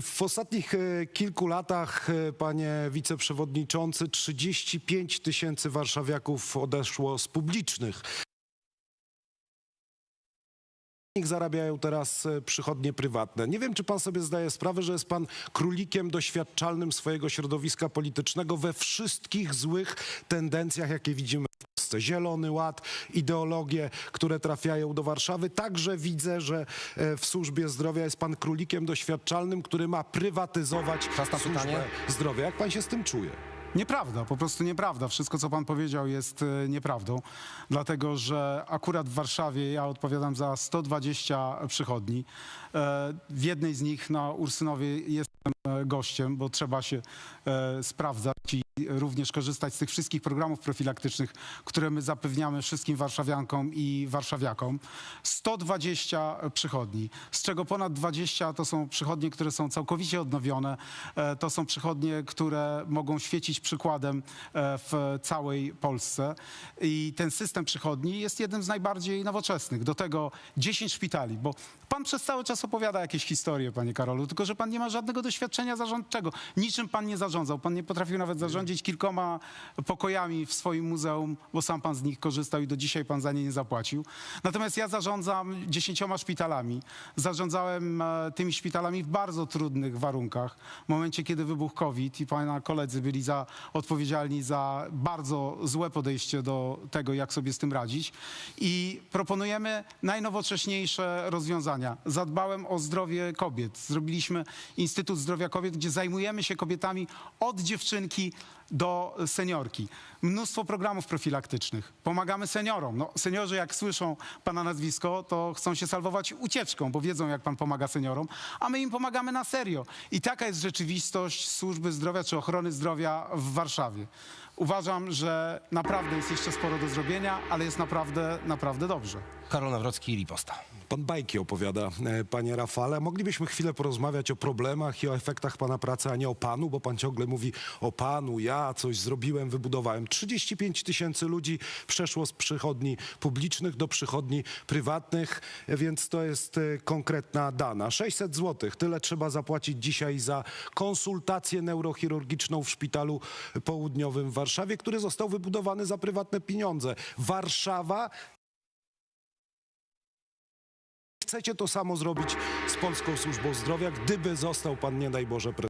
W ostatnich e, kilku latach, e, panie wiceprzewodniczący, 35 tysięcy warszawiaków odeszło z publicznych. Zarabiają teraz e, przychodnie prywatne. Nie wiem, czy pan sobie zdaje sprawę, że jest pan królikiem doświadczalnym swojego środowiska politycznego we wszystkich złych tendencjach, jakie widzimy Polsce. Zielony Ład, ideologie, które trafiają do Warszawy. Także widzę, że e, w służbie zdrowia jest pan królikiem doświadczalnym, który ma prywatyzować służbę pytanie. zdrowia. Jak pan się z tym czuje? Nieprawda, po prostu nieprawda. Wszystko, co pan powiedział, jest e, nieprawdą, dlatego że akurat w Warszawie ja odpowiadam za 120 przychodni. E, W jednej z nich na Ursynowie jestem gościem, bo trzeba się sprawdzać i również korzystać z tych wszystkich programów profilaktycznych, które my zapewniamy wszystkim warszawiankom i warszawiakom. 120 przychodni, z czego ponad 20 to są przychodnie, które są całkowicie odnowione. E, To są przychodnie, które mogą świecić przykładem e, w całej Polsce. I ten system przychodni jest jednym z najbardziej nowoczesnych. Do tego 10 szpitali, bo pan przez cały czas opowiada jakieś historie, panie Karolu, tylko że pan nie ma żadnego doświadczenia zarządczego. Niczym pan nie zarządzał. Pan nie potrafił nawet zarządzić kilkoma pokojami w swoim muzeum, bo sam pan z nich korzystał i do dzisiaj pan za nie nie zapłacił. Natomiast ja zarządzam dziesięcioma szpitalami. Zarządzałem e, tymi szpitalami w bardzo trudnych warunkach. W momencie, kiedy wybuchł COVID i pana koledzy byli za, odpowiedzialni za bardzo złe podejście do tego, jak sobie z tym radzić. I proponujemy najnowocześniejsze rozwiązania. Zadbałem o zdrowie kobiet. Zrobiliśmy Instytut Zdrowia Kobiet, gdzie zajmujemy się kobietami od dziewczynki do seniorki. Mnóstwo programów profilaktycznych. Pomagamy seniorom. No, seniorzy, jak słyszą pana nazwisko, to chcą się salwować ucieczką, bo wiedzą, jak pan pomaga seniorom, a my im pomagamy na serio. I taka jest rzeczywistość służby zdrowia czy ochrony zdrowia w Warszawie. Uważam, że naprawdę jest jeszcze sporo do zrobienia, ale jest naprawdę, naprawdę dobrze. Karol Nawrocki, Riposta. Pan bajki opowiada, e, panie Rafale. Moglibyśmy chwilę porozmawiać o problemach i o efektach pana pracy, a nie o panu, bo pan ciągle mówi o panu, ja coś zrobiłem, wybudowałem. 35 tysięcy ludzi przeszło z przychodni publicznych do przychodni prywatnych, więc to jest e, konkretna dana. 600 zł, tyle trzeba zapłacić dzisiaj za konsultację neurochirurgiczną w szpitalu południowym w Warszawie, który został wybudowany za prywatne pieniądze. Warszawa Chcecie to samo zrobić z Polską Służbą Zdrowia, gdyby został pan, nie daj Boże, pre-